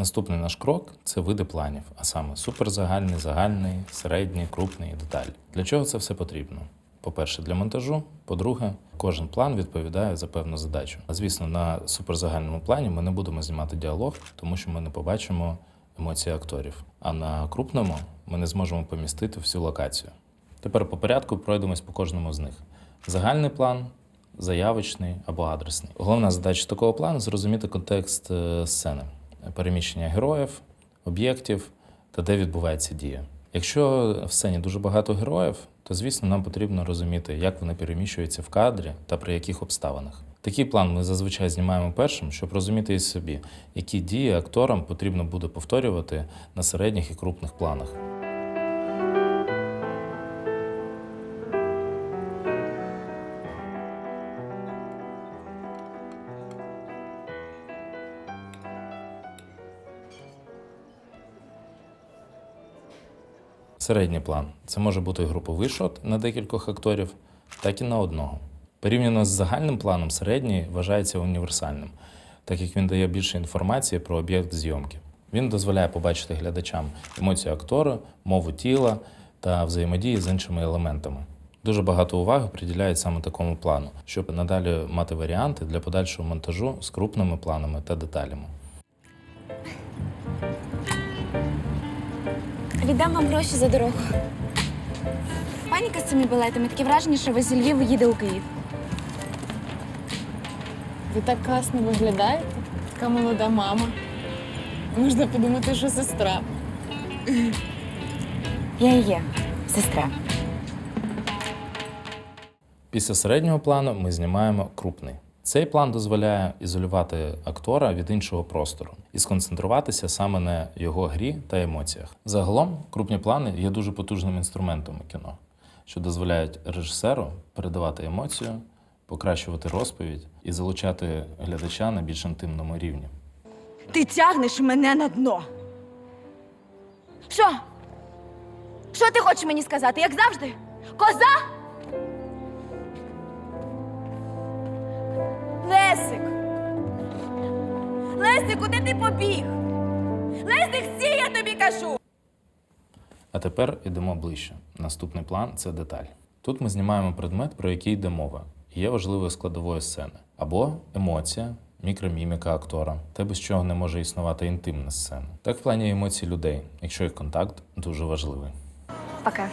Наступний наш крок це види планів, а саме суперзагальний, загальний, середній, крупний і деталь. Для чого це все потрібно? По-перше, для монтажу. По-друге, кожен план відповідає за певну задачу. А звісно, на суперзагальному плані ми не будемо знімати діалог, тому що ми не побачимо емоції акторів. А на крупному ми не зможемо помістити всю локацію. Тепер по порядку пройдемось по кожному з них. Загальний план, заявочний або адресний. Головна задача такого плану зрозуміти контекст е, сцени, переміщення героїв, об'єктів та де відбувається дія. Якщо в сцені дуже багато героїв, то звісно нам потрібно розуміти, як вони переміщуються в кадрі та при яких обставинах. Такий план ми зазвичай знімаємо першим, щоб розуміти і собі, які дії акторам потрібно буде повторювати на середніх і крупних планах. Середній план це може бути груповий шот на декількох акторів, так і на одного. Порівняно з загальним планом, середній вважається універсальним, так як він дає більше інформації про об'єкт зйомки. Він дозволяє побачити глядачам емоції актора, мову тіла та взаємодії з іншими елементами. Дуже багато уваги приділяють саме такому плану, щоб надалі мати варіанти для подальшого монтажу з крупними планами та деталями. Віддам вам гроші за дорогу. Паніка з цими білетами. Таке враження, що ви зі Львіву їде у Київ. Ви так класно виглядаєте. Така молода мама. Можна подумати, що сестра. Я і є, сестра. Після середнього плану ми знімаємо крупний. Цей план дозволяє ізолювати актора від іншого простору і сконцентруватися саме на його грі та емоціях. Загалом, крупні плани є дуже потужним інструментом у кіно, що дозволяють режисеру передавати емоцію, покращувати розповідь і залучати глядача на більш інтимному рівні. Ти тягнеш мене на дно. Що? Що ти хочеш мені сказати, як завжди? Коза? Лесик! Лесик, куди ти побіг? Лесик, стій, я тобі кажу! А тепер ідемо ближче. Наступний план це деталь. Тут ми знімаємо предмет, про який йде мова, і є важливою складовою сцени, або емоція, мікроміміка актора, те, без чого не може існувати інтимна сцена. Так в плані емоцій людей, якщо їх контакт дуже важливий. Пока.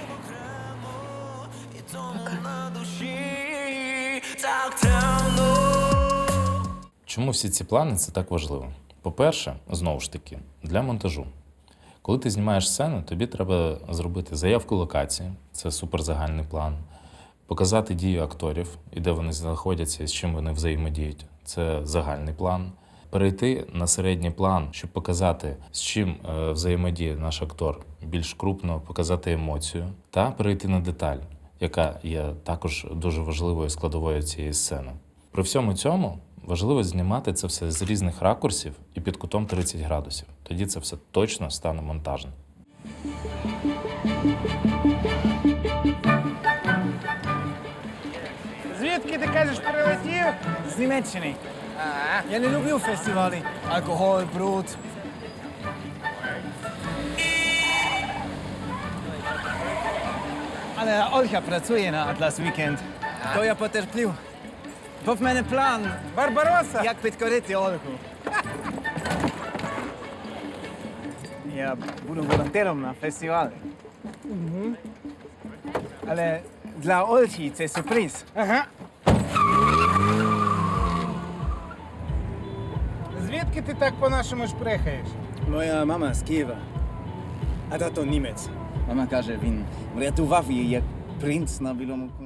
Чому всі ці плани це так важливо? По-перше, знову ж таки, для монтажу. Коли ти знімаєш сцену, тобі треба зробити заявку локації, це суперзагальний план, показати дію акторів і де вони знаходяться і з чим вони взаємодіють. Це загальний план. Перейти на середній план, щоб показати, з чим е, взаємодіє наш актор більш крупно, показати емоцію, та перейти на деталь, яка є також дуже важливою складовою цієї сцени. При всьому цьому важливо знімати це все з різних ракурсів і під кутом 30 градусів. Тоді це все точно стане монтажним. Звідки ти кажеш прилетів? З Німеччини. Я не люблю фестивалі. Алкоголь, бруд. Але Ольга працює на Атлас Вікенд. То я потерплю. Бо в мене план. Барбароса! Як підкорити Ольгу. Я буду волонтером на фестивалі. Але для Ольги це сюрприз. Ага. Звідки ти так по-нашому шпрехаєш? Моя мама з Києва, а тато німець. Мама каже, він врятував її як принц на білому коні.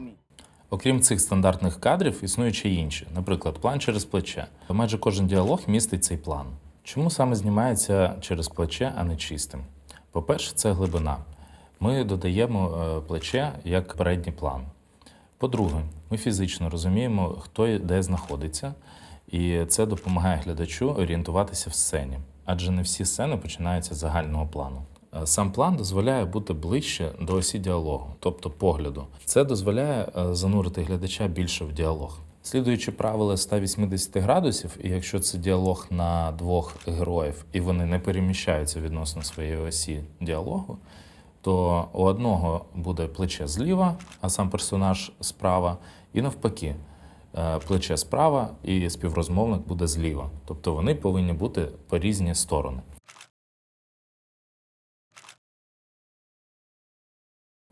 Окрім цих стандартних кадрів, існують ще інші. Наприклад, план через плече. Майже кожен діалог містить цей план. Чому саме знімається через плече, а не чистим? По-перше, це глибина. Ми додаємо е, плече як передній план. По-друге, ми фізично розуміємо, хто і де знаходиться, і це допомагає глядачу орієнтуватися в сцені, адже не всі сцени починаються з загального плану. Е, Сам план дозволяє бути ближче до осі діалогу, тобто погляду. Це дозволяє е, занурити глядача більше в діалог. Слідуючи правила 180 градусів, і якщо це діалог на двох героїв, і вони не переміщаються відносно своєї осі діалогу, то у одного буде плече зліва, а сам персонаж справа, і навпаки, е, плече справа і співрозмовник буде зліва. Тобто вони повинні бути по різні сторони.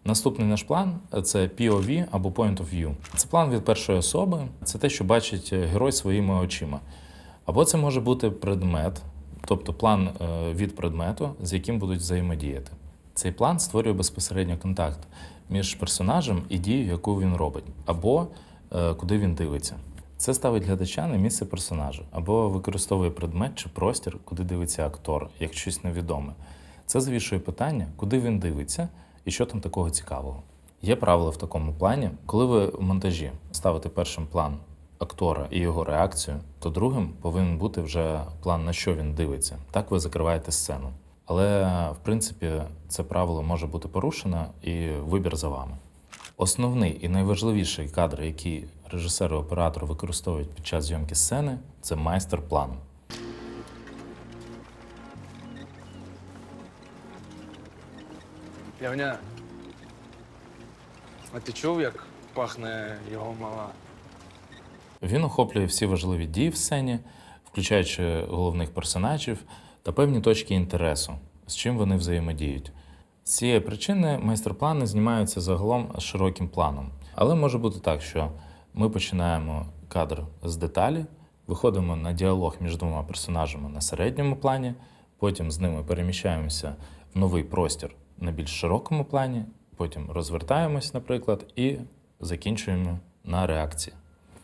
Наступний наш план це POV або Point of View. Це план від першої особи, це те, що бачить е, герой своїми очима. Або це може бути предмет, тобто план е, від предмету, з яким будуть взаємодіяти. Цей план створює безпосередньо контакт між персонажем і дією, яку він робить, або е, куди він дивиться. Це ставить глядача на місце персонажа, або використовує предмет чи простір, куди дивиться актор, як щось невідоме. Це завішує питання, куди він дивиться і що там такого цікавого. Є правило в такому плані, коли ви в монтажі ставите першим план актора і його реакцію, то другим повинен бути вже план, на що він дивиться. Так ви закриваєте сцену. Але в принципі це правило може бути порушено і вибір за вами. Основний і найважливіший кадр, який режисер і оператор використовують під час зйомки сцени, це майстер-план. Явня. А ти чув, як пахне його мала? Він охоплює всі важливі дії в сцені, включаючи головних персонажів та певні точки інтересу, з чим вони взаємодіють. З цієї причини майстер-плани знімаються загалом з широким планом. Але може бути так, що ми починаємо кадр з деталі, виходимо на діалог між двома персонажами на середньому плані, потім з ними переміщаємося в новий простір на більш широкому плані, потім розвертаємось, наприклад, і закінчуємо на реакції.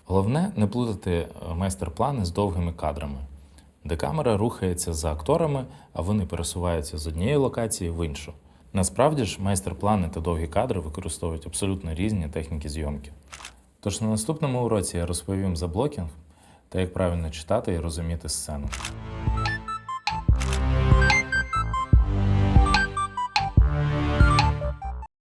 Головне не плутати е, майстер-плани з довгими кадрами, де камера рухається за акторами, а вони пересуваються з однієї локації в іншу. Насправді ж, майстер-плани та довгі кадри використовують абсолютно різні техніки зйомки. Тож на наступному уроці я розповім за блокінг та як правильно читати і розуміти сцену.